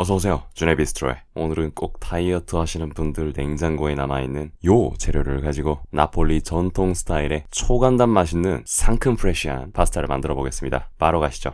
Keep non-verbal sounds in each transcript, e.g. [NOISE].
어서오세요. 준의 비스트로에. 오늘은 꼭 다이어트 하시는 분들 냉장고에 남아있는 요 재료를 가지고 나폴리 전통 스타일의 초간단 맛있는 상큼 프레쉬한 파스타를 만들어 보겠습니다. 바로 가시죠.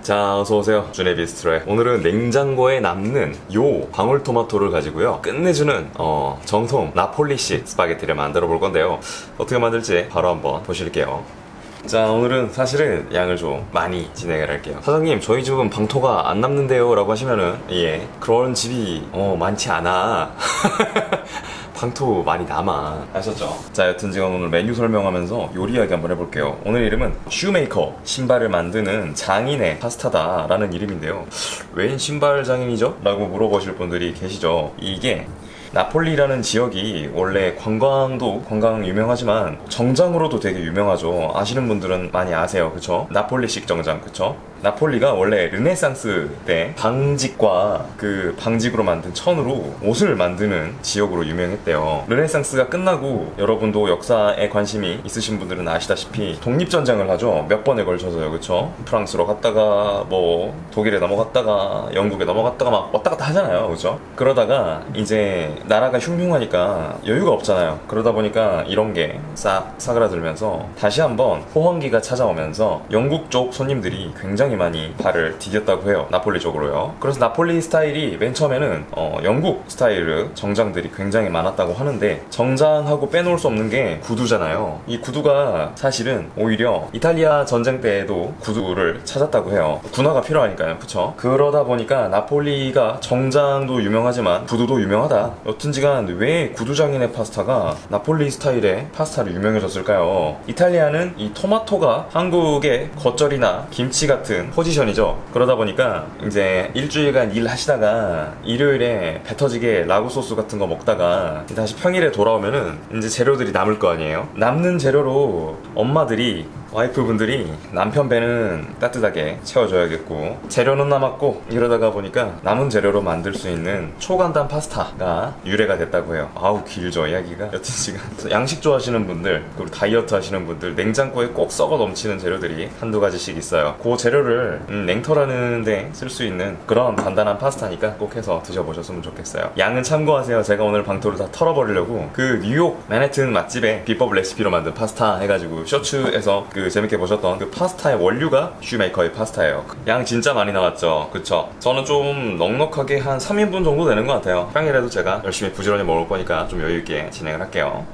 자, 어서오세요. 준의 비스트로에. 오늘은 냉장고에 남는 요 방울토마토를 가지고요. 끝내주는, 어, 정통 나폴리식 스파게티를 만들어 볼 건데요. 어떻게 만들지 바로 한번 보실게요. 자 오늘은 사실은 양을 좀 많이 진행을 할게요. 사장님 저희 집은 방토가 안 남는데요? 라고 하시면은 예 그런 집이 어 많지 않아. [LAUGHS] 방토 많이 남아. 아셨죠? 자 여튼 제가 오늘 메뉴 설명하면서 요리 이야기 한번 해볼게요. 오늘 이름은 슈메이커 신발을 만드는 장인의 파스타다 라는 이름인데요. 웬 신발 장인이죠? 라고 물어보실 분들이 계시죠. 이게 나폴리라는 지역이 원래 관광도 관광 유명하지만 정장으로도 되게 유명하죠. 아시는 분들은 많이 아세요. 그쵸? 나폴리식 정장, 그쵸? 나폴리가 원래 르네상스 때 방직과 그 방직으로 만든 천으로 옷을 만드는 지역으로 유명했대요. 르네상스가 끝나고 여러분도 역사에 관심이 있으신 분들은 아시다시피 독립전쟁을 하죠. 몇 번에 걸쳐서요. 그쵸? 프랑스로 갔다가 뭐 독일에 넘어갔다가 영국에 넘어갔다가 막 왔다 갔다 하잖아요. 그죠? 그러다가 이제 나라가 흉흉하니까 여유가 없잖아요. 그러다 보니까 이런 게 싹 사그라들면서 다시 한번 호황기가 찾아오면서 영국 쪽 손님들이 굉장히 많이 발을 디뎠다고 해요. 나폴리 쪽으로요. 그래서 나폴리 스타일이 맨 처음에는 어, 영국 스타일의 정장들이 굉장히 많았다고 하는데 정장하고 빼놓을 수 없는 게 구두잖아요. 이 구두가 사실은 오히려 이탈리아 전쟁 때에도 구두를 찾았다고 해요. 군화가 필요하니까요. 그쵸? 그러다 보니까 나폴리가 정장도 유명하지만 구두도 유명하다. 여튼지간 왜 구두장인의 파스타가 나폴리 스타일의 파스타로 유명해졌을까요? 이탈리아는 이 토마토가 한국의 겉절이나 김치 같은 포지션이죠. 그러다 보니까 이제 일주일간 일 하시다가 일요일에 배 터지게 라구 소스 같은 거 먹다가 다시 평일에 돌아오면은 이제 재료들이 남을 거 아니에요? 남는 재료로 엄마들이 와이프분들이 남편 배는 따뜻하게 채워줘야겠고 재료는 남았고 이러다가 보니까 남은 재료로 만들 수 있는 초간단 파스타가 유래가 됐다고 해요. 아우 길죠 이야기가. 여튼 지금 [LAUGHS] 양식 좋아하시는 분들 그리고 다이어트 하시는 분들 냉장고에 꼭 썩어 넘치는 재료들이 한두 가지씩 있어요. 그 재료를 음, 냉털하는데 쓸 수 있는 그런 간단한 파스타니까 꼭 해서 드셔보셨으면 좋겠어요. 양은 참고하세요. 제가 오늘 방토를 다 털어버리려고 그 뉴욕 맨해튼 맛집의 비법 레시피로 만든 파스타 해가지고 쇼츠에서 그 재밌게 보셨던 그 파스타의 원류가 슈메이커의 파스타예요. 양 진짜 많이 나왔죠. 그쵸? 저는 좀 넉넉하게 한 3인분 정도 되는 것 같아요. 평일에도 제가 열심히 부지런히 먹을 거니까 좀 여유있게 진행을 할게요.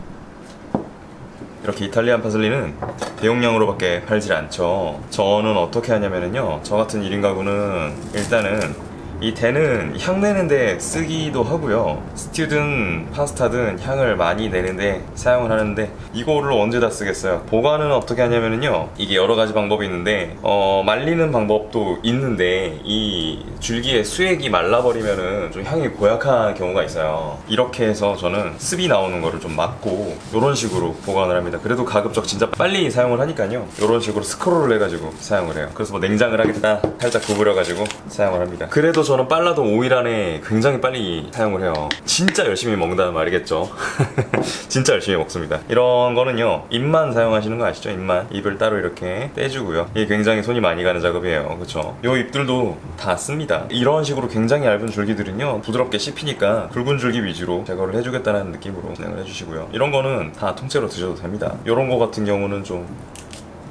이렇게 이탈리안 파슬리는 대용량으로밖에 팔질 않죠. 저는 어떻게 하냐면요. 저 같은 1인 가구는 일단은 이 대는 향 내는데 쓰기도 하고요. 스튜든 파스타든 향을 많이 내는데 사용을 하는데 이거를 언제 다 쓰겠어요? 보관은 어떻게 하냐면요. 이게 여러 가지 방법이 있는데 어, 말리는 방법도 있는데 이 줄기의 수액이 말라버리면은 좀 향이 고약한 경우가 있어요. 이렇게 해서 저는 습이 나오는 거를 좀 막고 이런 식으로 보관을 합니다. 그래도 가급적 진짜 빨리 사용을 하니까요. 이런 식으로 스크롤을 해가지고 사용을 해요. 그래서 뭐 냉장을 하겠다 살짝 구부려가지고 사용을 합니다. 그래도 저는 빨라도 5일 안에 굉장히 빨리 사용을 해요. 진짜 열심히 먹는다는 말이겠죠. [LAUGHS] 진짜 열심히 먹습니다. 이런 거는요, 입만 사용하시는 거 아시죠? 입만. 입을 따로 이렇게 떼주고요. 이게 굉장히 손이 많이 가는 작업이에요. 그쵸? 요 입들도 다 씁니다. 이런 식으로 굉장히 얇은 줄기들은요, 부드럽게 씹히니까 굵은 줄기 위주로 제거를 해주겠다는 느낌으로 진행을 해주시고요. 이런 거는 다 통째로 드셔도 됩니다. 이런 거 같은 경우는 좀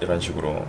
이런 식으로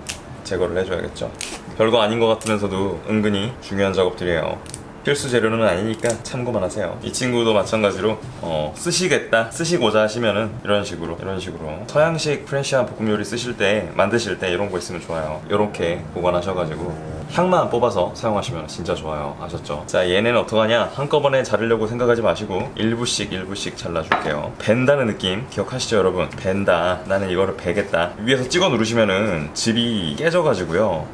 제거를 해줘야겠죠. 별거 아닌 것 같으면서도 은근히 중요한 작업들이에요. 필수 재료는 아니니까 참고만 하세요. 이 친구도 마찬가지로 어, 쓰시겠다, 쓰시고자 하시면은 이런 식으로, 이런 식으로 서양식 프렌시한 볶음 요리 쓰실 때, 만드실 때 이런 거 있으면 좋아요. 이렇게 보관하셔가지고 향만 뽑아서 사용하시면 진짜 좋아요. 아셨죠? 자, 얘네는 어떡하냐? 한꺼번에 자르려고 생각하지 마시고 일부씩 일부씩 잘라줄게요. 벤다는 느낌 기억하시죠, 여러분? 벤다. 나는 이거를 베겠다. 위에서 찍어 누르시면은 즙이 깨져가지고요.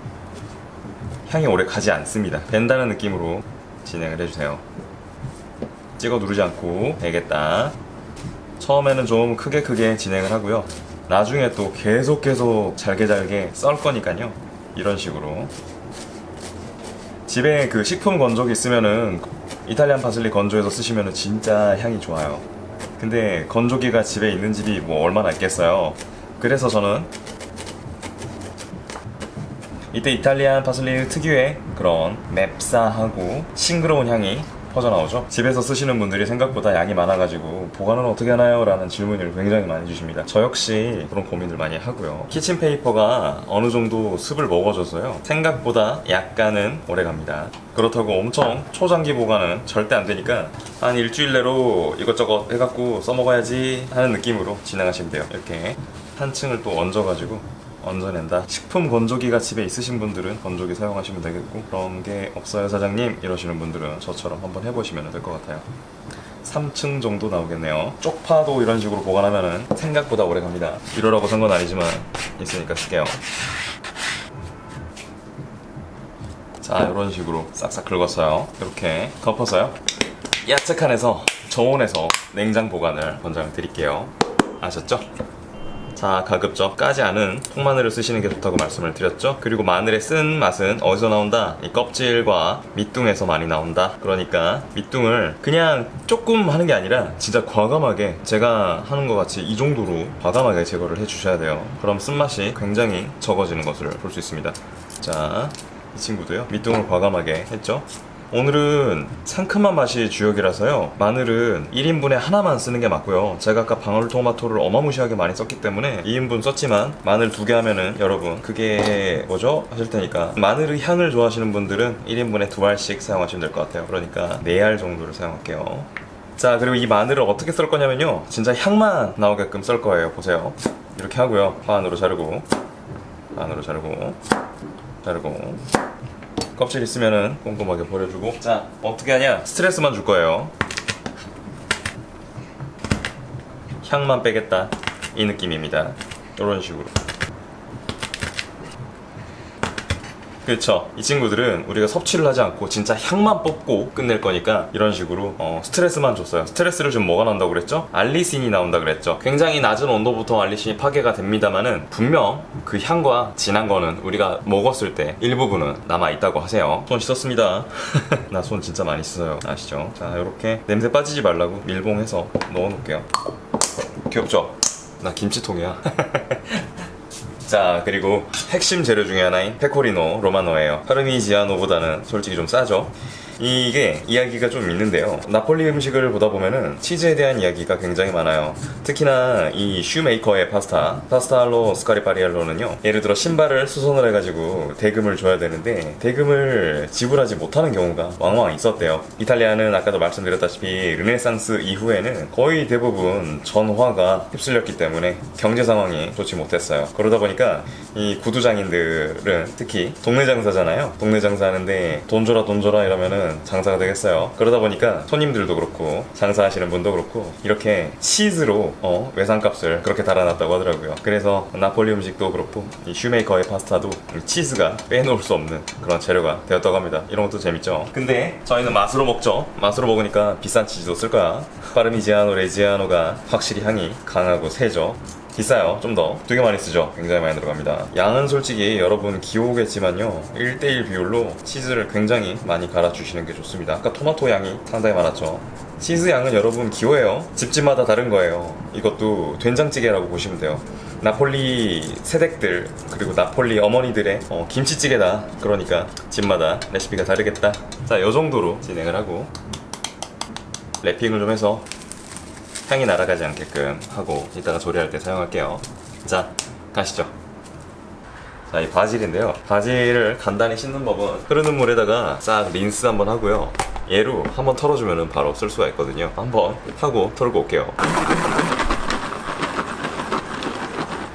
향이 오래 가지 않습니다. 벤다는 느낌으로 진행을 해주세요. 찍어 누르지 않고 되겠다. 처음에는 좀 크게 크게 진행을 하고요. 나중에 또 계속 계속 잘게 잘게 썰 거니까요. 이런 식으로. 집에 그 식품 건조기 있으면은 이탈리안 파슬리 건조해서 쓰시면은 진짜 향이 좋아요. 근데 건조기가 집에 있는 집이 뭐 얼마나 있겠어요. 그래서 저는 이때 이탈리안 파슬리 특유의 그런 맵싸하고 싱그러운 향이 퍼져나오죠. 집에서 쓰시는 분들이 생각보다 양이 많아가지고 보관은 어떻게 하나요? 라는 질문을 굉장히 많이 주십니다. 저 역시 그런 고민을 많이 하고요. 키친페이퍼가 어느 정도 습을 먹어줘서요. 생각보다 약간은 오래 갑니다. 그렇다고 엄청 초장기 보관은 절대 안 되니까 한 일주일 내로 이것저것 해갖고 써먹어야지 하는 느낌으로 진행하시면 돼요. 이렇게 한 층을 또 얹어가지고 얹어낸다. 식품 건조기가 집에 있으신 분들은 건조기 사용하시면 되겠고 그런 게 없어요 사장님 이러시는 분들은 저처럼 한번 해보시면 될 것 같아요. 3층 정도 나오겠네요. 쪽파도 이런 식으로 보관하면은 생각보다 오래 갑니다. 이러라고 산 건 아니지만 있으니까 쓸게요. 자 이런 식으로 싹싹 긁었어요. 이렇게 덮어서요. 야채 칸에서 저온에서 냉장 보관을 권장 드릴게요. 아셨죠? 자, 가급적 까지 않은 통마늘을 쓰시는 게 좋다고 말씀을 드렸죠. 그리고 마늘의 쓴 맛은 어디서 나온다? 이 껍질과 밑둥에서 많이 나온다. 그러니까 밑둥을 그냥 조금 하는 게 아니라 진짜 과감하게 제가 하는 것 같이 이 정도로 과감하게 제거를 해주셔야 돼요. 그럼 쓴맛이 굉장히 적어지는 것을 볼 수 있습니다. 자, 이 친구도요. 밑둥을 과감하게 했죠. 오늘은 상큼한 맛이 주역이라서요. 마늘은 1인분에 하나만 쓰는 게 맞고요. 제가 아까 방울토마토를 어마무시하게 많이 썼기 때문에 2인분 썼지만 마늘 두 개 하면은 여러분 그게 뭐죠? 하실 테니까 마늘의 향을 좋아하시는 분들은 1인분에 두 알씩 사용하시면 될 것 같아요. 그러니까 4알 정도를 사용할게요. 자 그리고 이 마늘을 어떻게 썰 거냐면요. 진짜 향만 나오게끔 썰 거예요. 보세요. 이렇게 하고요. 반으로 자르고 반으로 자르고 자르고 껍질 있으면은 꼼꼼하게 버려주고. 자 어떻게 하냐? 스트레스만 줄 거예요. 향만 빼겠다. 이 느낌입니다. 이런 식으로 그렇죠. 이 친구들은 우리가 섭취를 하지 않고 진짜 향만 뽑고 끝낼 거니까 이런 식으로 어, 스트레스만 줬어요. 스트레스를 좀 뭐가 나온다고 그랬죠? 알리신이 나온다 그랬죠. 굉장히 낮은 온도부터 알리신이 파괴가 됩니다만은 분명 그 향과 진한 거는 우리가 먹었을 때 일부분은 남아 있다고 하세요. 손 씻었습니다. [LAUGHS] 나 손 진짜 많이 씻어요. 아시죠? 자, 이렇게 냄새 빠지지 말라고 밀봉해서 넣어 놓을게요. 귀엽죠? 나 김치통이야. [LAUGHS] 자 그리고 핵심 재료 중에 하나인 페코리노 로마노예요. 파르미지아노보다는 솔직히 좀 싸죠 이게 이야기가 좀 있는데요. 나폴리 음식을 보다 보면은 치즈에 대한 이야기가 굉장히 많아요. 특히나 이 슈메이커의 파스타 파스타알로 스카리파리알로는요 예를 들어 신발을 수선을 해가지고 대금을 줘야 되는데 대금을 지불하지 못하는 경우가 왕왕 있었대요. 이탈리아는 아까도 말씀드렸다시피 르네상스 이후에는 거의 대부분 전화가 휩쓸렸기 때문에 경제 상황이 좋지 못했어요. 그러다 보니까 이 구두장인들은 특히 동네 장사잖아요. 동네 장사하는데 돈 줘라 돈 줘라 이러면은 장사가 되겠어요. 그러다 보니까 손님들도 그렇고 장사하시는 분도 그렇고 이렇게 치즈로 어, 외상값을 그렇게 달아놨다고 하더라고요. 그래서 나폴리 음식도 그렇고 이 슈메이커의 파스타도 이 치즈가 빼놓을 수 없는 그런 재료가 되었다고 합니다. 이런 것도 재밌죠. 근데 저희는 맛으로 먹죠. 맛으로 먹으니까 비싼 치즈도 쓸 거야. 파르미지아노 레지아노가 확실히 향이 강하고 세죠 비싸요. 좀 더. 되게 많이 쓰죠. 굉장히 많이 들어갑니다. 양은 솔직히 여러분 기호겠지만요. 1대1 비율로 치즈를 굉장히 많이 갈아주시는 게 좋습니다. 아까 토마토 양이 상당히 많았죠. 치즈 양은 여러분 기호예요. 집집마다 다른 거예요. 이것도 된장찌개라고 보시면 돼요. 나폴리 세댁들 그리고 나폴리 어머니들의 어, 김치찌개다. 그러니까 집마다 레시피가 다르겠다. 자 요정도로 진행을 하고 랩핑을 좀 해서 향이 날아가지 않게끔 하고 이따가 조리할 때 사용할게요. 자, 가시죠. 자, 이 바질인데요. 바질을 간단히 씻는 법은 흐르는 물에다가 싹 린스 한번 하고요. 얘로 한번 털어주면 바로 쓸 수가 있거든요. 한번 하고 털고 올게요.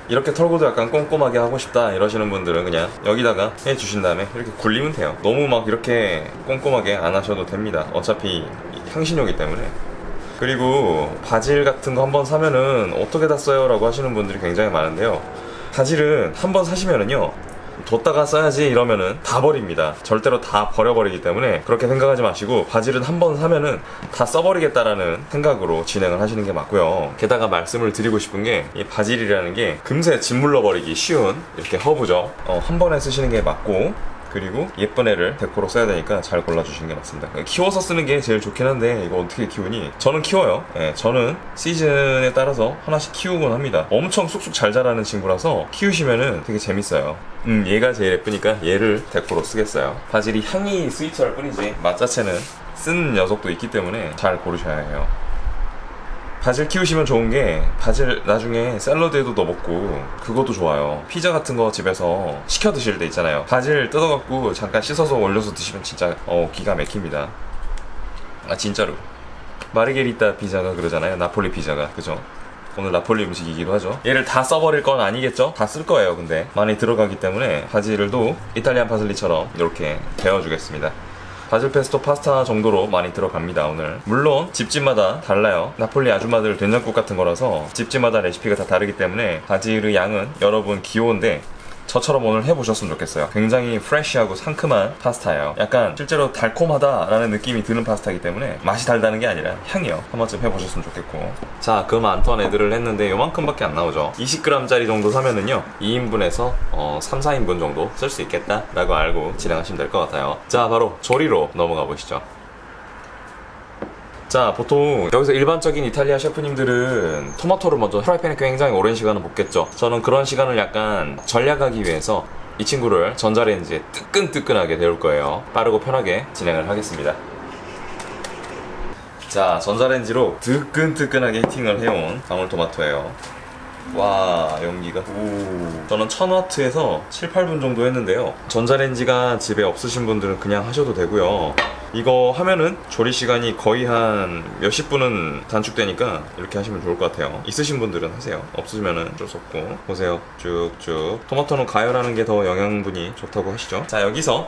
이렇게 털고도 약간 꼼꼼하게 하고 싶다 이러시는 분들은 그냥 여기다가 해주신 다음에 이렇게 굴리면 돼요. 너무 막 이렇게 꼼꼼하게 안 하셔도 됩니다. 어차피 향신료이기 때문에. 그리고 바질 같은 거 한번 사면은 어떻게 다 써요? 라고 하시는 분들이 굉장히 많은데요. 바질은 한번 사시면은요. 뒀다가 써야지 이러면은 다 버립니다. 절대로 다 버려버리기 때문에 그렇게 생각하지 마시고 바질은 한 번 사면은 다 써버리겠다라는 생각으로 진행을 하시는 게 맞고요. 게다가 말씀을 드리고 싶은 게 이 바질이라는 게 금세 짓물러 버리기 쉬운 이렇게 허브죠. 어, 한 번에 쓰시는 게 맞고 그리고 예쁜 애를 데코로 써야 되니까 잘 골라주시는 게 맞습니다. 키워서 쓰는 게 제일 좋긴 한데 이거 어떻게 키우니? 저는 키워요. 예, 저는 시즌에 따라서 하나씩 키우곤 합니다. 엄청 쑥쑥 잘 자라는 친구라서 키우시면은 되게 재밌어요. 음, 얘가 제일 예쁘니까 얘를 데코로 쓰겠어요. 바질이 향이 스위트할 뿐이지 맛 자체는 쓴 녀석도 있기 때문에 잘 고르셔야 해요. 바질 키우시면 좋은 게 바질 나중에 샐러드에도 넣어 먹고 그것도 좋아요. 피자 같은 거 집에서 시켜 드실 때 있잖아요. 바질 뜯어갖고 잠깐 씻어서 올려서 드시면 진짜 어 기가 막힙니다. 아 진짜로. 마르게리따 피자가 그러잖아요. 나폴리 피자가 그죠? 오늘 나폴리 음식이기도 하죠. 얘를 다 써버릴 건 아니겠죠? 다 쓸 거예요, 근데. 많이 들어가기 때문에 바질도 이탈리안 파슬리처럼 이렇게 데워주겠습니다. 바질 페스토 파스타 정도로 많이 들어갑니다 오늘. 물론 집집마다 달라요. 나폴리 아줌마들 된장국 같은 거라서 집집마다 레시피가 다 다르기 때문에 바질의 양은 여러분 귀여운데 저처럼 오늘 해보셨으면 좋겠어요. 굉장히 프레쉬하고 상큼한 파스타예요. 약간 실제로 달콤하다라는 느낌이 드는 파스타이기 때문에 맛이 달다는 게 아니라 향이요. 한 번쯤 해보셨으면 좋겠고. 자 그 많던 애들을 했는데 요만큼밖에 안 나오죠. 20g짜리 정도 사면은요 2인분에서 어, 3, 4인분 정도 쓸 수 있겠다 라고 알고 진행하시면 될 것 같아요. 자 바로 조리로 넘어가 보시죠 자, 보통 여기서 일반적인 이탈리아 셰프님들은 토마토를 먼저 프라이팬에 굉장히 오랜 시간을 볶겠죠. 저는 그런 시간을 약간 전략하기 위해서 이 친구를 전자레인지에 뜨끈뜨끈하게 데울 거예요. 빠르고 편하게 진행을 하겠습니다. 자, 전자레인지로 뜨끈뜨끈하게 히팅을 해온 방울토마토예요. 와 연기가 오 저는 1000와트에서 7, 8분 정도 했는데요 전자레인지가 집에 없으신 분들은 그냥 하셔도 되고요 이거 하면은 조리 시간이 거의 한 몇십 분은 단축되니까 이렇게 하시면 좋을 것 같아요 있으신 분들은 하세요 없으시면은 어쩔 수 없고 보세요 쭉쭉 토마토는 가열하는 게 더 영양분이 좋다고 하시죠 자 여기서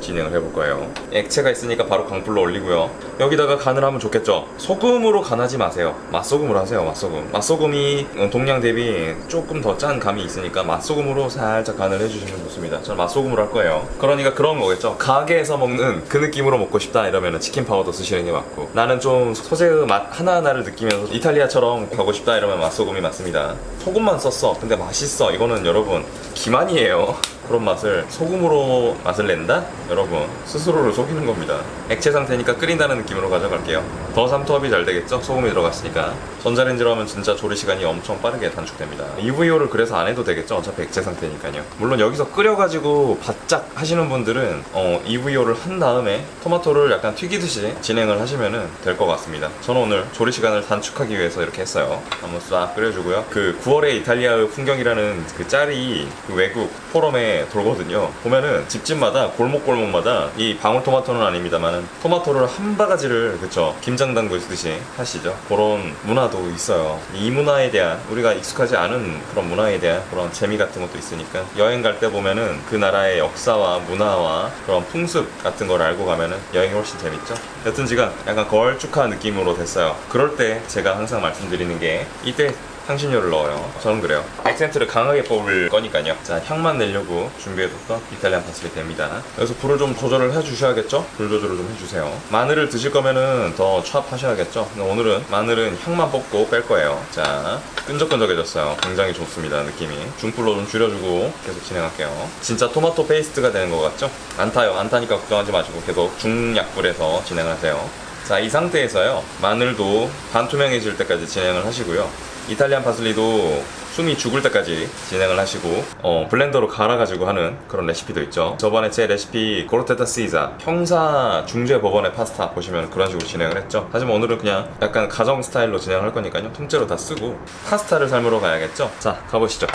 진행을 해볼 거예요. 액체가 있으니까 바로 강불로 올리고요. 여기다가 간을 하면 좋겠죠. 소금으로 간하지 마세요. 맛소금으로 하세요. 맛소금. 맛소금이 동량 대비 조금 더 짠 감이 있으니까 맛소금으로 살짝 간을 해주시면 좋습니다. 저는 맛소금으로 할 거예요. 그러니까 그런 거겠죠. 가게에서 먹는 그 느낌으로 먹고 싶다 이러면 치킨 파우더 쓰시는 게 맞고 나는 좀 소재의 맛 하나하나를 느끼면서 이탈리아처럼 가고 싶다 이러면 맛소금이 맞습니다. 소금만 썼어. 근데 맛있어. 이거는 여러분 기만이에요. 그런 맛을 소금으로 맛을 낸다? 여러분 스스로를 속이는 겁니다. 액체 상태니까 끓인다는 느낌으로 가져갈게요. 더 삼투압이 잘 되겠죠? 소금이 들어갔으니까. 전자레인지로 하면 진짜 조리 시간이 엄청 빠르게 단축됩니다. EVO를 그래서 안 해도 되겠죠? 어차피 액체 상태니까요. 물론 여기서 끓여가지고 바짝 하시는 분들은 어, EVO를 한 다음에 토마토를 약간 튀기듯이 진행을 하시면 될 것 같습니다. 저는 오늘 조리 시간을 단축하기 위해서 이렇게 했어요. 한번 싹 끓여주고요. 그 9월의 이탈리아의 풍경이라는 그 짤이 그 외국 포럼에 돌거든요. 보면은 집집마다 골목골목마다 이 방울토마토는 아닙니다만은 토마토를 한 바가지를 그쵸 김장 담그듯이 하시죠. 그런 문화도 있어요. 이 문화에 대한 우리가 익숙하지 않은 그런 문화에 대한 그런 재미 같은 것도 있으니까 여행 갈 때 보면은 그 나라의 역사와 문화와 그런 풍습 같은 걸 알고 가면은 여행이 훨씬 재밌죠. 여튼지간 약간 걸쭉한 느낌으로 됐어요. 그럴 때 제가 항상 말씀드리는 게 이때 향신료를 넣어요. 저는 그래요. 액센트를 강하게 뽑을 거니까요. 자, 향만 내려고 준비해뒀던 이탈리안 파슬리 됩니다. 여기서 불을 좀 조절을 해주셔야겠죠? 불 조절을 좀 해주세요. 마늘을 드실 거면은 더 찹하셔야겠죠? 오늘은 마늘은 향만 뽑고 뺄 거예요. 자, 끈적끈적해졌어요. 굉장히 좋습니다, 느낌이. 중불로 좀 줄여주고 계속 진행할게요. 진짜 토마토 페이스트가 되는 것 같죠? 안 타요. 안 타니까 걱정하지 마시고 계속 중약불에서 진행을 하세요. 자, 이 상태에서요. 마늘도 반투명해질 때까지 진행을 하시고요. 이탈리안 파슬리도 숨이 죽을 때까지 진행을 하시고 어, 블렌더로 갈아가지고 하는 그런 레시피도 있죠. 저번에 제 레시피 고르테타 시자 형사 중죄 법원의 파스타 보시면 그런 식으로 진행을 했죠. 하지만 오늘은 그냥 약간 가정 스타일로 진행을 할 거니까요. 통째로 다 쓰고 파스타를 삶으러 가야겠죠. 자 가보시죠.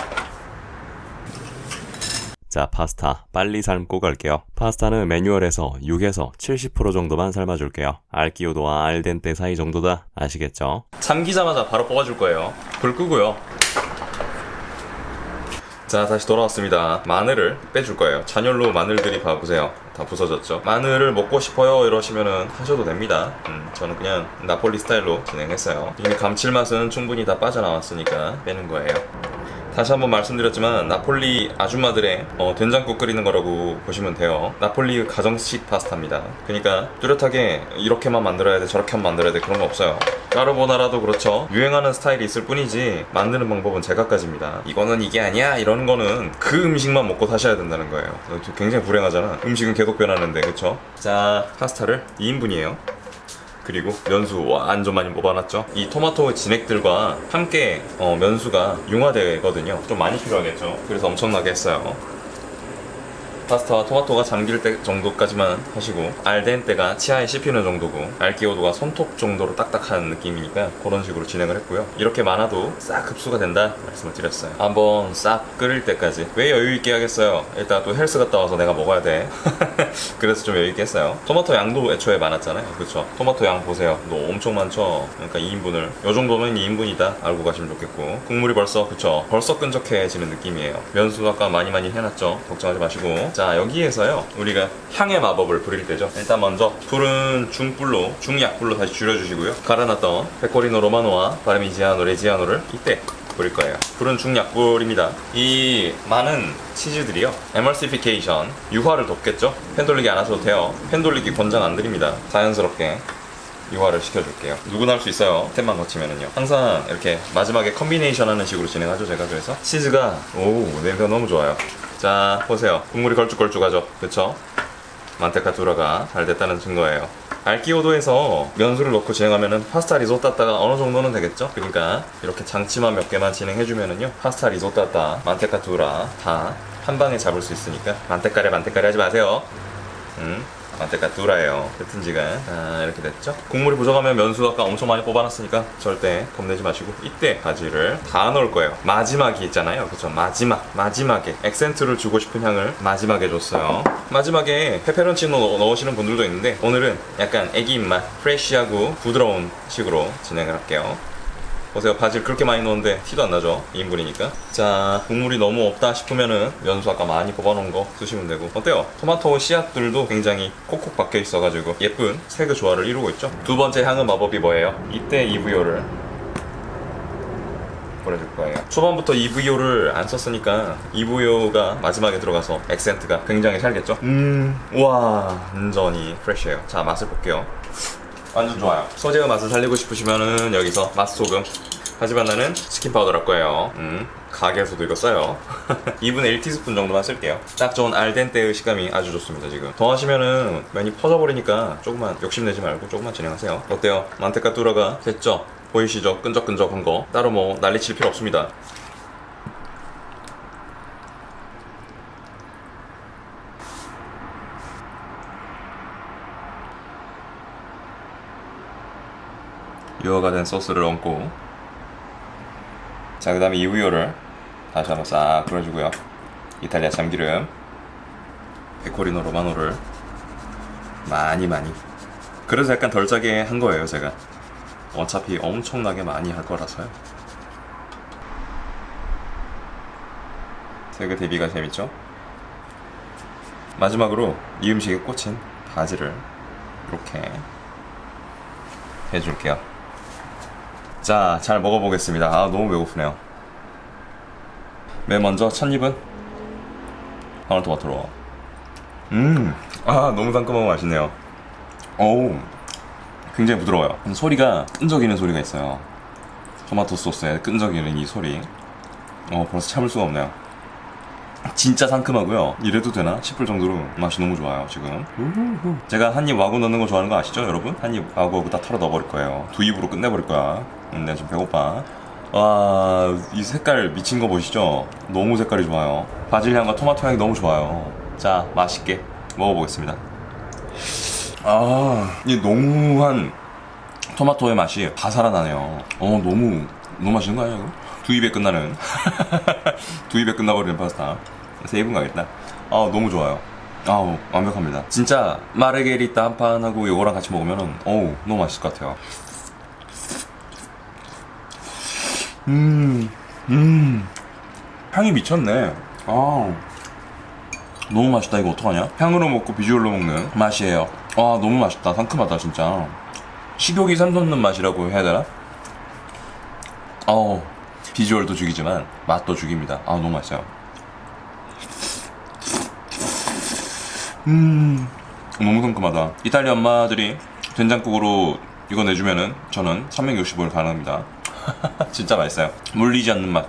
자, 파스타 빨리 삶고 갈게요. 파스타는 매뉴얼에서 6에서 70% 정도만 삶아줄게요. 알기오도와 알덴테 사이 정도다. 아시겠죠? 잠기자마자 바로 뽑아줄 거예요. 불 끄고요. 자, 다시 돌아왔습니다. 마늘을 빼줄 거예요. 잔열로 마늘들이 봐보세요. 다 부서졌죠. 마늘을 먹고 싶어요 이러시면은 하셔도 됩니다. 음, 저는 그냥 나폴리 스타일로 진행했어요. 이미 감칠맛은 충분히 다 빠져나왔으니까 빼는 거예요. 다시 한번 말씀드렸지만 나폴리 아줌마들의 어, 된장국 끓이는 거라고 보시면 돼요. 나폴리 가정식 파스타입니다. 그러니까 뚜렷하게 이렇게만 만들어야 돼 저렇게만 만들어야 돼 그런 거 없어요. 까르보나라도 그렇죠. 유행하는 스타일이 있을 뿐이지 만드는 방법은 제각가지입니다. 이거는 이게 아니야 이런 거는 그 음식만 먹고 사셔야 된다는 거예요. 굉장히 불행하잖아. 음식은 계속 변하는데 그렇죠? 자 파스타를 2인분이에요. 그리고 면수 완전 많이 뽑아놨죠. 이 토마토 진액들과 함께 어, 면수가 융화되거든요. 좀 많이 필요하겠죠. 그래서 엄청나게 했어요. 파스타와 토마토가 잠길 때 정도까지만 하시고 알덴테가 치아에 씹히는 정도고 알기오도가 손톱 정도로 딱딱한 느낌이니까 그런 식으로 진행을 했고요. 이렇게 많아도 싹 흡수가 된다 말씀을 드렸어요. 한번 싹 끓일 때까지 왜 여유 있게 하겠어요? 일단 또 헬스 갔다 와서 내가 먹어야 돼. [LAUGHS] 그래서 좀 여유 있게 했어요. 토마토 양도 애초에 많았잖아요. 그렇죠? 토마토 양 보세요. 너 엄청 많죠? 그러니까 2인분을 요 정도면 2인분이다 알고 가시면 좋겠고 국물이 벌써 그쵸? 벌써 끈적해지는 느낌이에요. 면수 아까 많이 많이 해놨죠? 걱정하지 마시고 자 여기에서요 우리가 향의 마법을 부릴 때죠. 일단 먼저 불은 중불로 중약불로 다시 줄여주시고요. 갈아놨던 페코리노 로마노와 파르미지아노 레지아노를 이때 뿌릴 거예요. 불은 중약불입니다. 이 많은 치즈들이요. 에멀시피케이션, 유화를 돕겠죠? 팬 돌리기 안 하셔도 돼요. 팬 돌리기 권장 안 드립니다. 자연스럽게 유화를 시켜줄게요. 누구나 할 수 있어요. 스텝만 거치면은요. 항상 이렇게 마지막에 컨비네이션 하는 식으로 진행하죠, 제가 그래서. 치즈가, 오, 냄새가 너무 좋아요. 자, 보세요. 국물이 걸쭉걸쭉하죠? 그쵸? 만테카투라가 잘 됐다는 증거예요. 알기오도에서 면수를 넣고 진행하면은 파스타 리조또 따가 어느 정도는 되겠죠? 그러니까 이렇게 장치만 몇 개만 진행해주면은요 파스타 리조또 따 만테카투라 다 한 방에 잡을 수 있으니까 만테카레 만테카레 하지 마세요. 음, 만테카투라예요. 뱉은 지가 아, 이렇게 됐죠? 국물이 부족하면 면수 아까 엄청 많이 뽑아놨으니까 절대 겁내지 마시고 이때 바지를 다 넣을 거예요. 마지막이 있잖아요. 그쵸? 마지막, 마지막에 액센트를 주고 싶은 향을 마지막에 줬어요. 마지막에 페페론치노 넣- 넣으시는 분들도 있는데 오늘은 약간 애기 입맛, 프레쉬하고 부드러운 식으로 진행을 할게요. 보세요 바질 그렇게 많이 넣었는데 티도 안 나죠? 2인분이니까. 자 국물이 너무 없다 싶으면은 면수 아까 많이 뽑아놓은 거 쓰시면 되고. 어때요? 토마토 씨앗들도 굉장히 콕콕 박혀 있어가지고 예쁜 색의 조화를 이루고 있죠? 두 번째 향은 마법이 뭐예요? 이때 EVO를 보내줄 거예요. 초반부터 EVO를 안 썼으니까 EVO가 마지막에 들어가서 액센트가 굉장히 살겠죠? 음 와 완전히 프레쉬해요. 자 맛을 볼게요 완전 좋아요. 소재의 맛을 살리고 싶으시면은 여기서 맛소금. 하지만 나는 치킨 파우더 할 거예요. 음, 가게에서도 이거 써요. 2분의 1티스푼 정도만 쓸게요. 딱 좋은 알덴테의 식감이 아주 좋습니다, 지금. 더 하시면은 면이 퍼져버리니까 조금만 욕심내지 말고 조금만 진행하세요. 어때요? 만테카 뚜라가 됐죠? 보이시죠? 끈적끈적한 거. 따로 뭐 난리 칠 필요 없습니다. 유화가 된 소스를 얹고. 자 그 다음에 이 우유를 다시 한번 싹 뿌려주고요. 이탈리아 참기름 페코리노 로마노를 많이 많이. 그래서 약간 덜 짜게 한 거예요 제가. 어차피 엄청나게 많이 할 거라서요. 색의 대비가 재밌죠? 마지막으로 이 음식에 꽂힌 바지를 이렇게 해줄게요 자, 잘 먹어보겠습니다. 아, 너무 배고프네요. 맨 먼저 첫 입은 방울토마토로. 음, 아, 너무 상큼하고 맛있네요. 어우, 굉장히 부드러워요. 소리가 끈적이는 소리가 있어요. 토마토 소스에 끈적이는 이 소리. 어, 벌써 참을 수가 없네요. 진짜 상큼하고요. 이래도 되나 싶을 정도로 맛이 너무 좋아요, 지금. 제가 한 입 와구 넣는 거 좋아하는 거 아시죠, 여러분? 한 입 와구 와구 다 털어 넣어버릴 거예요. 두 입으로 끝내버릴 거야. 음, 내가 지금 배고파. 와, 이 색깔 미친 거 보이시죠? 너무 색깔이 좋아요. 바질 향과 토마토 향이 너무 좋아요. 자, 맛있게 먹어보겠습니다. 아, 이 농후한 토마토의 맛이 다 살아나네요. 어, 너무, 너무 맛있는 거 아니야, 이거? 두 입에 끝나는. 두 입에 끝나버리는 파스타. 세 입은 가겠다. 아, 너무 좋아요. 아우, 완벽합니다. 진짜, 마르게리따 한 판 하고 이거랑 같이 먹으면은, 어우, 너무 맛있을 것 같아요. 음, 음. 향이 미쳤네. 아. 너무 맛있다. 이거 어떡하냐? 향으로 먹고 비주얼로 먹는 맛이에요. 아, 너무 맛있다. 상큼하다, 진짜. 식욕이 샘솟는 맛이라고 해야 되나? 어우, 비주얼도 죽이지만 맛도 죽입니다. 아 너무 맛있어요. 음 너무 상큼하다. 이탈리아 엄마들이 된장국으로 이거 내주면은 저는 365일 가능합니다. [LAUGHS] 진짜 맛있어요. 물리지 않는 맛.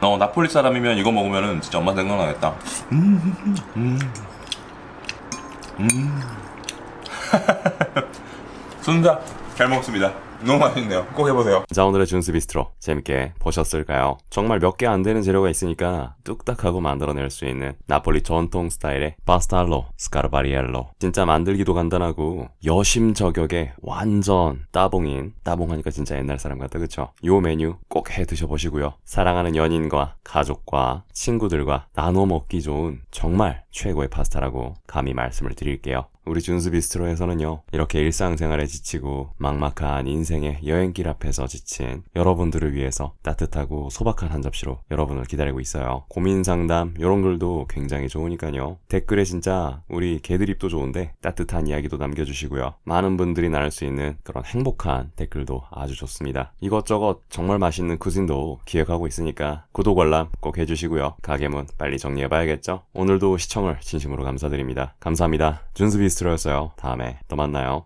어 나폴리 사람이면 이거 먹으면은 진짜 엄마 생각나겠다. [LAUGHS] 순자 잘 먹었습니다. 너무 맛있네요. 꼭 해보세요. 자 오늘의 준스 비스트로 재밌게 보셨을까요? 정말 몇 개 안 되는 재료가 있으니까 뚝딱하고 만들어낼 수 있는 나폴리 전통 스타일의 파스타알로 스카르바리엘로 진짜 만들기도 간단하고 여심 저격의 완전 따봉인 따봉하니까 진짜 옛날 사람 같다 그쵸? 요 메뉴 꼭 해 드셔보시고요 사랑하는 연인과 가족과 친구들과 나눠 먹기 좋은 정말 최고의 파스타라고 감히 말씀을 드릴게요 우리 준수 비스트로에서는요, 이렇게 일상생활에 지치고 막막한 인생의 여행길 앞에서 지친 여러분들을 위해서 따뜻하고 소박한 한 접시로 여러분을 기다리고 있어요. 고민 상담, 이런 글도 굉장히 좋으니까요. 댓글에 진짜 우리 개드립도 좋은데 따뜻한 이야기도 남겨주시고요. 많은 분들이 나눌 수 있는 그런 행복한 댓글도 아주 좋습니다. 이것저것 정말 맛있는 쿠진도 기획하고 있으니까 구독 알람 꼭 해주시고요. 가게문 빨리 정리해봐야겠죠? 오늘도 시청을 진심으로 감사드립니다. 감사합니다. 준수 비스트 로였어요. 다음에 또 만나요.